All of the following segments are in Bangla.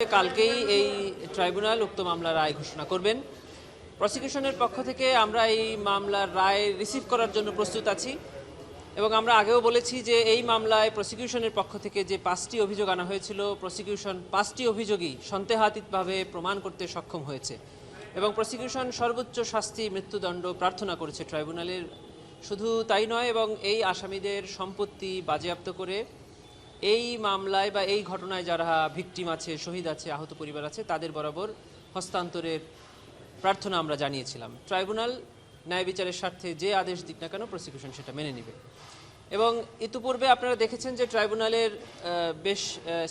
কালকেই এই ট্রাইব্যুনাল উক্ত মামলার রায় ঘোষণা করবেন। প্রসিকিউশনের পক্ষ থেকে আমরা এই মামলার রায় রিসিভ করার জন্য প্রস্তুত আছি এবং আমরা আগেও বলেছি যে এই মামলায় প্রসিকিউশনের পক্ষ থেকে যে পাঁচটি অভিযোগ আনা হয়েছিল, প্রসিকিউশন পাঁচটি অভিযোগই সন্দেহাতীতভাবে প্রমাণ করতে সক্ষম হয়েছে এবং প্রসিকিউশন সর্বোচ্চ শাস্তি মৃত্যুদণ্ড প্রার্থনা করেছে ট্রাইব্যুনালের। শুধু তাই নয়, এবং এই আসামিদের সম্পত্তি বাজেয়াপ্ত করে এই মামলায় বা এই ঘটনায় যারা ভিকটিম আছে, শহীদ আছে, আহত পরিবার আছে, তাদের বরাবর হস্তান্তরের প্রার্থনা আমরা জানিয়েছিলাম। ট্রাইব্যুনাল ন্যায় বিচারের স্বার্থে যে আদেশ দিক না কেন, প্রসিকিউশন সেটা মেনে নেবে। এবং ইতিপূর্বে আপনারা দেখেছেন যে ট্রাইব্যুনালের বেশ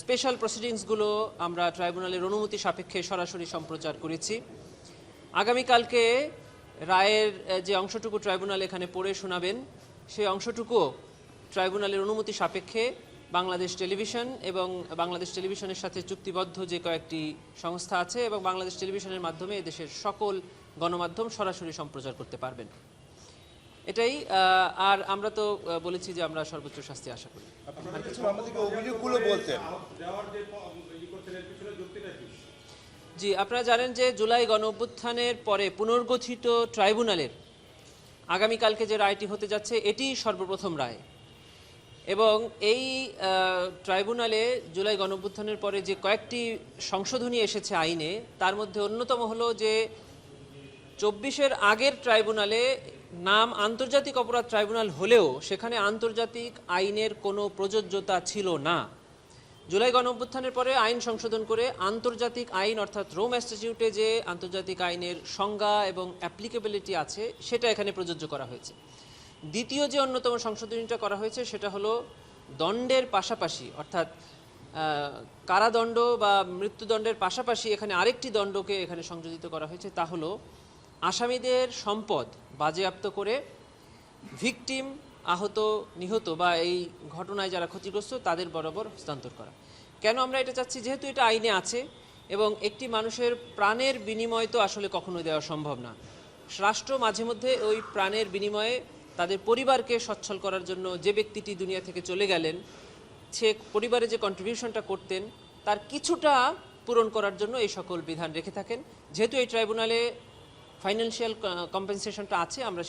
স্পেশাল প্রসিডিংসগুলো আমরা ট্রাইব্যুনালের অনুমতি সাপেক্ষে সরাসরি সম্প্রচার করেছি। আগামীকালকে রায়ের যে অংশটুকু ট্রাইব্যুনাল এখানে পড়ে শোনাবেন, সেই অংশটুকুও ট্রাইব্যুনালের অনুমতি সাপেক্ষে বাংলাদেশ টেলিভিশন এবং বাংলাদেশ টেলিভিশনের সাথে চুক্তিবদ্ধ যে কয়েকটি সংস্থা আছে এবং বাংলাদেশ টেলিভিশনের মাধ্যমে দেশের সকল গণমাধ্যম সরাসরি সম্প্রচার করতে পারবেন। এটাই আর আমরা তো বলেছি যে আমরা সর্বোচ্চ শাস্তি আশা করি। জি আপনারা জানেন যে জুলাই গণ অভ্যুত্থানের পরে পুনর্গঠিত ট্রাইব্যুনালের আগামীকালকে যে রায়টি হতে যাচ্ছে এটি সর্বপ্রথম রায়। এবং এই ট্রাইব্যুনালে জুলাই গণ অভ্যুত্থানের পরে যে কয়েকটি সংশোধনী এসেছে আইনে, তার মধ্যে অন্যতম হলো যে চব্বিশের আগের ট্রাইব্যুনালে নাম আন্তর্জাতিক অপরাধ ট্রাইব্যুনাল হলেও সেখানে আন্তর্জাতিক আইনের কোনো প্রযোজ্যতা ছিল না। জুলাই গণ অভ্যুত্থানের পরে আইন সংশোধন করে আন্তর্জাতিক আইন অর্থাৎ রোম ইনস্টিটিউটে যে আন্তর্জাতিক আইনের সংজ্ঞা এবং অ্যাপ্লিকেবিলিটি আছে, সেটা এখানে প্রযোজ্য করা হয়েছে। দ্বিতীয় যে অন্যতম সংশোধনীটা করা হয়েছে সেটা হলো দণ্ডের পাশাপাশি, অর্থাৎ কারাদণ্ড বা মৃত্যুদণ্ডের পাশাপাশি এখানে আরেকটি দণ্ডকে এখানে সংযোজিত করা হয়েছে, তা হলো আসামিদের সম্পদ বাজেয়াপ্ত করে ভিকটিম আহত, নিহত বা এই ঘটনায় যারা ক্ষতিগ্রস্ত তাদের বরাবর হস্তান্তর করা। কেন আমরা এটা চাচ্ছি? যেহেতু এটা আইনে আছে এবং একটি মানুষের প্রাণের বিনিময় তো আসলে কখনো দেওয়া সম্ভব না। রাষ্ট্র মাঝে মধ্যে ওই প্রাণের বিনিময়ে তাদের পরিবারকে সচ্ছল করার জন্য যে ব্যক্তিটি দুনিয়া থেকে চলে গেলেন সে পরিবারে যে কন্ট্রিবিউশনটা করতেন তার কিছুটা পূরণ করার জন্য এই সকল বিধান রেখে থাকেন। যেহেতু এই ট্রাইব্যুনালে ফাইন্যান্সিয়াল কম্পেনসেশনটা আছে আমরা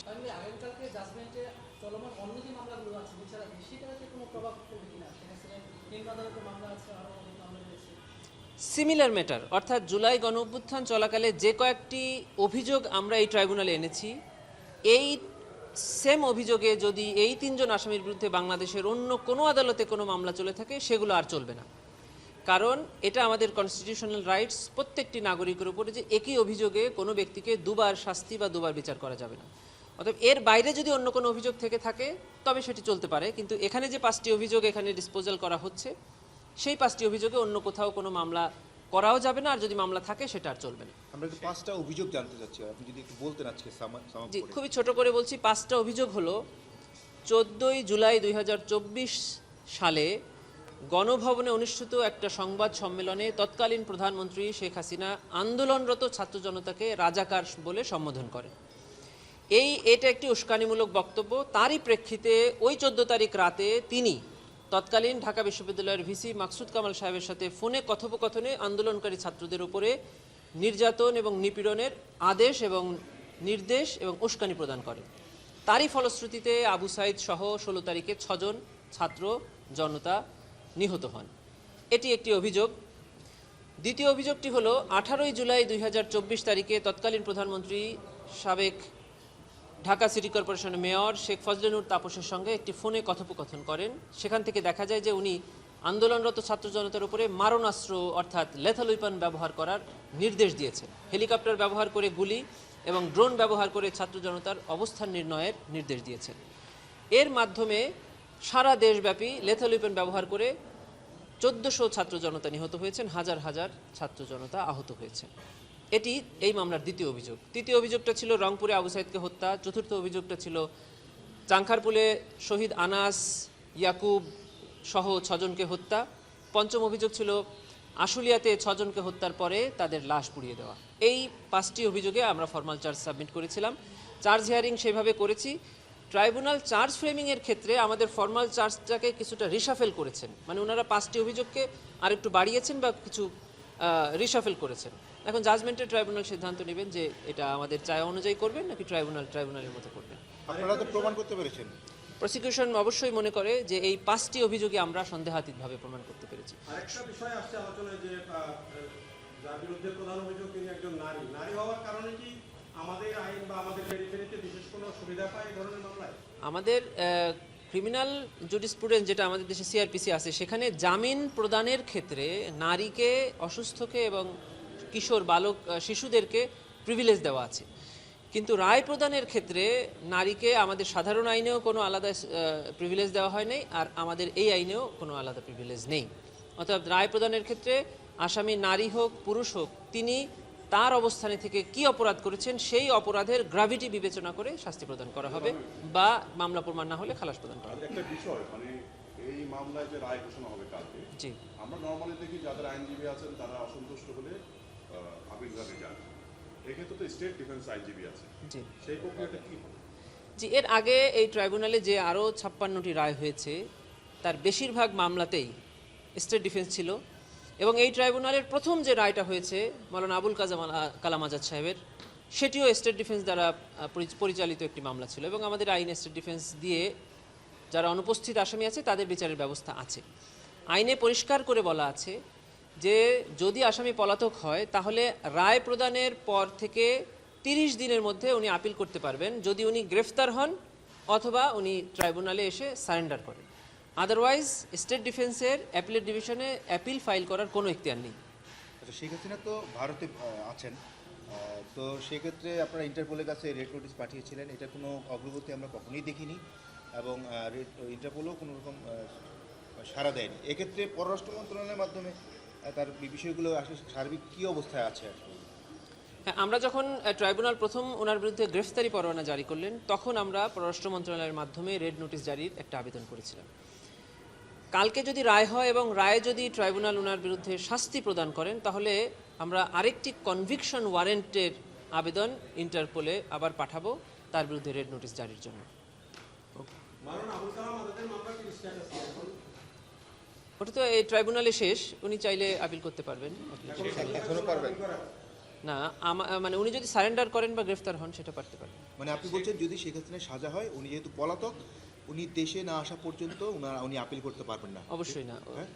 সিমিলার ম্যাটার অর্থাৎ জুলাই গণ অভ্যুত্থান চলাকালে যে কয়েকটি অভিযোগ আমরা এই ট্রাইব্যুনালে এনেছি এই সেম অভিযোগে যদি এই তিনজন আসামির বিরুদ্ধে বাংলাদেশের অন্য কোনো আদালতে কোনো মামলা চলে থাকে, সেগুলো আর চলবে না। কারণ এটা আমাদের কনস্টিটিউশনাল রাইটস প্রত্যেকটি নাগরিকের উপরে যে একই অভিযোগে কোনো ব্যক্তিকে দুবার শাস্তি বা দুবার বিচার করা যাবে না। অতএব এর বাইরে যদি অন্য কোনো অভিযোগ থেকে থাকে, তবে সেটি চলতে পারে। কিন্তু এখানে যে পাঁচটি অভিযোগ এখানে ডিসপোজাল করা হচ্ছে, সেই পাঁচটি অভিযোগে অন্য কোথাও কোনো মামলা করাও যাবে না আর যদি মামলা থাকে সেটা আর চলবে না। আমরা একটু পাঁচটা অভিযোগ জানতে চাচ্ছি আপনি যদি একটু বলতেন আজকে জি খুবই ছোট করে বলছি পাঁচটা অভিযোগ হলো চোদ্দোই জুলাই দুই হাজার চব্বিশ সালে গণভবনে অনুষ্ঠিত একটা সংবাদ সম্মেলনে তৎকালীন প্রধানমন্ত্রী শেখ হাসিনা আন্দোলনরত ছাত্র জনতাকে রাজাকার বলে সম্বোধন করেন। এই এটা একটি উস্কানিমূলক বক্তব্য তারই প্রেক্ষিতে ওই চোদ্দ তারিখ রাতে তিনি তৎকালীন ঢাকা বিশ্ববিদ্যালয়ের ভিসি মাকসুদ কামাল সাহেবের সাথে ফোনে কথোপকথনে আন্দোলনকারী ছাত্রদের উপরে নির্যাতন এবং নিপীড়নের আদেশ এবং নির্দেশ এবং উস্কানি প্রদান করেন তারই ফলশ্রুতিতে আবু সাইদ সহ ষোলো তারিখে ছজন ছাত্র জনতা নিহত হন। এটি একটি অভিযোগ। দ্বিতীয় অভিযোগটি হলো, আঠারোই জুলাই দুই হাজার চব্বিশ তারিখে তৎকালীন প্রধানমন্ত্রী সাবেক ঢাকা সিটি কর্পোরেশনের মেয়র শেখ ফজলেনুর তাপসের সঙ্গে একটি ফোনে কথোপকথন করেন। সেখান থেকে দেখা যায় যে উনি আন্দোলনরত ছাত্র জনতার উপরে মারণাস্ত্র অর্থাৎ লেথাল উইপন ব্যবহার করার নির্দেশ দিয়েছেন। হেলিকপ্টার ব্যবহার করে গুলি এবং ড্রোন ব্যবহার করে ছাত্র জনতার অবস্থান নির্ণয়ের নির্দেশ দিয়েছেন। এর মাধ্যমে সারা দেশব্যাপী লেথাল উইপন ব্যবহার করে চোদ্দশো ছাত্র জনতা নিহত হয়েছেন, হাজার হাজার ছাত্র জনতা আহত হয়েছেন। এটি এই মামলার দ্বিতীয় অভিযোগ। তৃতীয় অভিযোগটা ছিল রংপুরে আবু সাইদকে হত্যা। চতুর্থ অভিযোগটা ছিল চাংখারপুলে শহীদ আনাস, ইয়াকুব সহ ছজনকে হত্যা। পঞ্চম অভিযোগ ছিল আশুলিয়াতে ছজনকে হত্যার পরে তাদের লাশ পুড়িয়ে দেওয়া। এই পাঁচটি অভিযোগে আমরা ফর্মাল চার্জ সাবমিট করেছিলাম। চার্জ হিয়ারিং সেভাবে করেছি। ট্রাইব্যুনাল চার্জ ফ্রেমিংয়ের ক্ষেত্রে আমাদের ফর্মাল চার্জটাকে কিছুটা রিসাফেল করেছেন। মানে ওনারা পাঁচটি অভিযোগকে আরেকটু বাড়িয়েছেন বা কিছু রিসাফেল করেছেন। এখন জাজমেন্টের ট্রাইব্যুনাল সিদ্ধান্ত নেবেন যে এটা আমাদের চায় অনুযায়ী করবেন নাকি ট্রাইব্যুনাল ট্রাইব্যুনালের মতো করবেন? আপনারা তো প্রমাণ করতে পেরেছেন। প্রসিকিউশন অবশ্যই মনে করে যে এই পাঁচটি অভিযোগে আমরা সন্দেহাতীতভাবে প্রমাণ করতে পেরেছি। আরেকটা বিষয় আসছে আলোচনায় যে যার বিরুদ্ধে প্রধান অভিযোগ তিনি একজন নারী। নারী হওয়ার কারণে কি আমাদের আইন বা আমাদের পেরিফেরিতে বিশেষ কোনো সুবিধা পায় এই ধরনের মামলায়? আমাদের ক্রিমিনাল জুডিসপ্রুডেন্স যেটা আমাদের দেশে সিআরপিসি আছে সেখানে জামিন প্রদানের ক্ষেত্রে নারীকে অসুস্থকে এবং কিশোর বালক শিশুদেরকে প্রিভিলেজ দেওয়া আছে। কিন্তু রায় প্রদানের ক্ষেত্রে নারীকে আমাদের সাধারণ আইনেও কোনো আলাদা প্রিভিলেজ দেওয়া হয় নাই আর আমাদের এই আইনেও কোনো আলাদা প্রিভিলেজ নেই। অর্থাৎ রায় প্রদানের ক্ষেত্রে আসামি নারী হোক পুরুষ হোক তিনি তার অবস্থানে থেকে কি অপরাধ করেছেন সেই অপরাধের গ্রাভিটি বিবেচনা করে শাস্তি প্রদান করা হবে বা মামলা প্রমাণ না হলে খালাস প্রদান করা হবে। একটা বিষয় মানে এই মামলায় যে রায় ঘোষণা হবে কালকে জি। আমরা নর্মালি দেখি যাদের আইনজীবী আছেন তারা অসন্তুষ্ট হলে বিভাগে যান। এক্ষেত্রে তো স্টেট ডিফেন্স আইনজীবী আছে। জি। সেই প্রক্রিয়াটা কি? হবে জি এর আগে এই ট্রাইব্যুনালে যে আরও ছাপ্পান্নটি রায় হয়েছে তার বেশিরভাগ মামলাতেই স্টেট ডিফেন্স ছিল। এবং এই ট্রাইব্যুনালের প্রথম যে রায়টা হয়েছে মৌলানা আবুল কাজাম কালাম আজাদ সাহেবের সেটিও স্টেট ডিফেন্স দ্বারা পরিচালিত একটি মামলা ছিল। এবং আমাদের আইন স্টেট ডিফেন্স দিয়ে যারা অনুপস্থিত আসামি আছে তাদের বিচারের ব্যবস্থা আছে। আইনে পরিষ্কার করে বলা আছে যে যদি আসামি পলাতক হয়, তাহলে রায় প্রদানের পর থেকে তিরিশ দিনের মধ্যে উনি আপিল করতে পারবেন। যদি উনি গ্রেফতার হন অথবা উনি ট্রাইব্যুনালে এসে সারেন্ডার করেন। আদারওয়াইজ স্টেট ডিফেন্সের অ্যাপিলেট ডিভিশনে অ্যাপিল ফাইল করার কোনো ইখতিয়ার নেই। আচ্ছা শেখ হাসিনা তো ভারতে আছেন। তো সেক্ষেত্রে আপনারা ইন্টারপোলের কাছে রেড নোটিশ পাঠিয়েছিলেন। এটা কোনো অগ্রগতি আমরা কখনোই দেখিনি এবং ইন্টারপোলও কোনো রকম সাড়া দেয়নি। এক্ষেত্রে পররাষ্ট্র মন্ত্রণালয়ের মাধ্যমে তার বিষয়গুলো আসলে সার্বিক কী অবস্থায় আছে আসলে হ্যাঁ আমরা যখন ট্রাইব্যুনাল প্রথম ওনার বিরুদ্ধে গ্রেফতারি পরোয়ানা জারি করলেন তখন আমরা পররাষ্ট্র মন্ত্রণালয়ের মাধ্যমে রেড নোটিশ জারির একটা আবেদন করেছিলাম। কালকে যদি রায় হয় এবং রায় যদি ট্রাইব্যুনাল ওনার বিরুদ্ধে শাস্তি প্রদান করেন তাহলে আমরা আরেকটি কনভিকশন ওয়ারেন্টের আবেদন ইন্টারপোলে আবার পাঠাবো তার বিরুদ্ধে রেড নোটিশ জারির জন্য মারুন আবুল কালাম আজাদের মামলা কি স্ট্যাটাস এখন ওটা তো এই ট্রাইব্যুনালে শেষ উনি চাইলে আপিল করতে পারবেন। না মানে উনি যদি সারেন্ডার করেন বা গ্রেফতার হন সেটা পারতে পারেন মানে আপনি বলছেন যদি শেখ হাসিনার সাজা হয় উনি যেহেতু পলাতক উনি দেশে না আসা পর্যন্ত উনি আপিল করতে পারবেন না। অবশ্যই না। হ্যাঁ?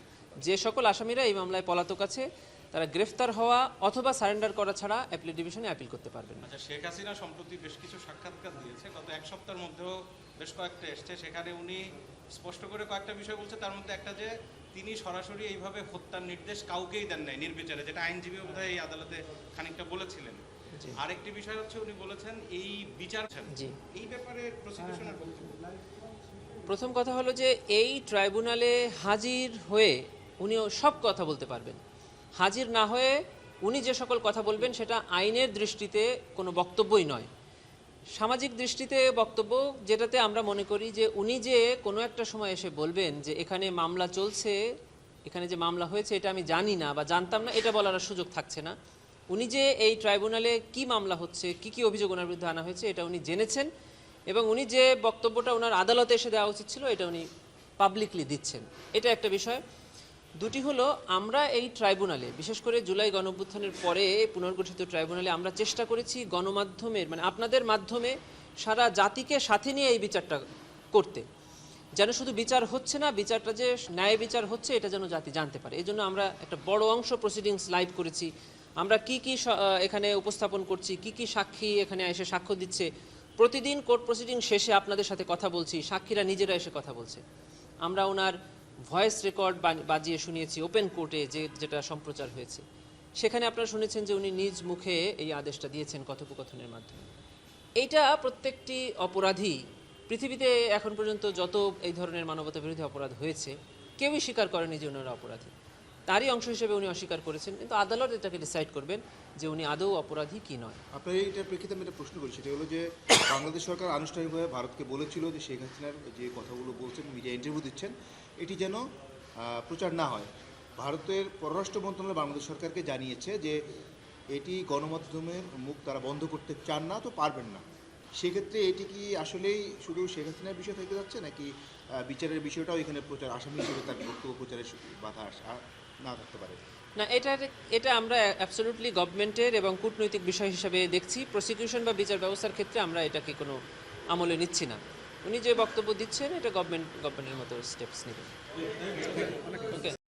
যে সকল আসামিরা এই মামলায় পলাতক আছে তারা গ্রেফতার হওয়া অথবা সারেন্ডার করা ছাড়া অ্যাপিল ডিভিশনে আপিল করতে পারবেন না। আচ্ছা শেখ হাসিনা সম্প্রতি বেশ কিছু সাক্ষাৎকার দিয়েছে। গত এক সপ্তাহের মধ্যেও বেশ কয়েকটা এসছে। সেখানে উনি স্পষ্ট করে কয়েকটা বিষয় বলছে। তার মধ্যে একটা যে তিনি সরাসরি এইভাবে হত্যার নির্দেশ কাউকেই দেন নাই নির্বিচারে যেটা আইনজীবী বোধহয় এই আদালতে খানিকটা বলেছিলেন। আরেকটি বিষয় হচ্ছে উনি বলেছেন এই বিচার। এই ব্যাপারে প্রসিকিউশনের বক্তব্য প্রথম কথা হলো যে এই ট্রাইব্যুনালে হাজির হয়ে উনিও সব কথা বলতে পারবেন। হাজির না হয়ে উনি যে সকল কথা বলবেন, সেটা আইনের দৃষ্টিতে কোনো বক্তব্যই নয়। সামাজিক দৃষ্টিতে বক্তব্য, যেটাতে আমরা মনে করি যে উনি যে কোনো একটা সময় এসে বলবেন যে এখানে মামলা চলছে, এখানে যে মামলা হয়েছে, এটা আমি জানি না বা জানতাম না, এটা বলার সুযোগ থাকছে না। উনি যে এই ট্রাইব্যুনালে কি মামলা হচ্ছে, কি কি অভিযোগ ওনার বিরুদ্ধে আনা হয়েছে, এটা উনি জেনেছেন এবং উনি যে বক্তব্যটা ওনার আদালতে এসে দেওয়া উচিত ছিল, এটা উনি পাবলিকলি দিচ্ছেন। এটা একটা বিষয়। দুটি হলো, আমরা এই ট্রাইব্যুনালে, বিশেষ করে জুলাই গণঅভ্যুত্থানের পরে পুনর্গঠিত ট্রাইব্যুনালে আমরা চেষ্টা করেছি গণমাধ্যমের মানে আপনাদের মাধ্যমে সারা জাতিকে সাথে নিয়ে এই বিচারটা করতে। যেন শুধু বিচার হচ্ছে না, বিচারটা যে ন্যায় বিচার হচ্ছে, এটা যেন জাতি জানতে পারে। এই জন্য আমরা একটা বড় অংশ প্রসিডিংস লাইভ করেছি। আমরা কি কি এখানে উপস্থাপন করছি, কি কি সাক্ষী এখানে এসে সাক্ষ্য দিচ্ছে। প্রতিদিন কোর্ট প্রসিডিং শেষে আপনাদের সাথে কথা বলছি, সাক্ষীরা নিজেরা এসে কথা বলছে। আমরা ওনার ভয়েস রেকর্ড বাজিয়ে শুনিয়েছি ওপেন কোর্টে যে, যেটা সম্প্রচার হয়েছে। সেখানে আপনারা শুনেছেন যে উনি নিজ মুখে এই আদেশটা দিয়েছেন কথোপকথনের মাধ্যমে। এইটা প্রত্যেকটি অপরাধী, পৃথিবীতে এখন পর্যন্ত যত এই ধরনের মানবতা বিরোধী অপরাধ হয়েছে, কেউই স্বীকার করেনি যে ওনারা অপরাধী। তারই অংশ হিসেবে উনি অস্বীকার করেছেন, কিন্তু আদালত এটাকে ডিসাইড করবেন যে উনি আদৌ অপরাধী কি নয়। আপনার এইটার প্রেক্ষিতে আমি একটা প্রশ্ন করি, সেটা হলো যে বাংলাদেশ সরকার আনুষ্ঠানিকভাবে ভারতকে বলেছিল যে শেখ হাসিনার যে কথাগুলো বলছেন মিডিয়া ইন্টারভিউ দিচ্ছেন এটি যেন প্রচার না হয়। ভারতের পররাষ্ট্র মন্ত্রণালয় বাংলাদেশ সরকারকে জানিয়েছে যে এটি গণমাধ্যমের মুখ তারা বন্ধ করতে চান না, তো পারবেন না। সেক্ষেত্রে এটি কি আসলেই শুধু শেখ হাসিনার বিষয় থেকে যাচ্ছে, নাকি বিচারের বিষয়টাও এখানে প্রচার, আসামি হিসেবে তার বক্তব্য প্রচারের বাধা না থাকতে পারে? না, এটা এটা আমরা অ্যাবসলিউটলি গভর্নমেন্টের এবং কূটনৈতিক বিষয় হিসাবে দেখছি। প্রসিকিউশন বা বিচার ব্যবস্থার ক্ষেত্রে আমরা এটাকে কোনো আমলে নিচ্ছি না। উনি যে বক্তব্য দিচ্ছেন এটা গভর্নমেন্ট গভর্নমেন্টের মতো স্টেপস নেবেন। ওকে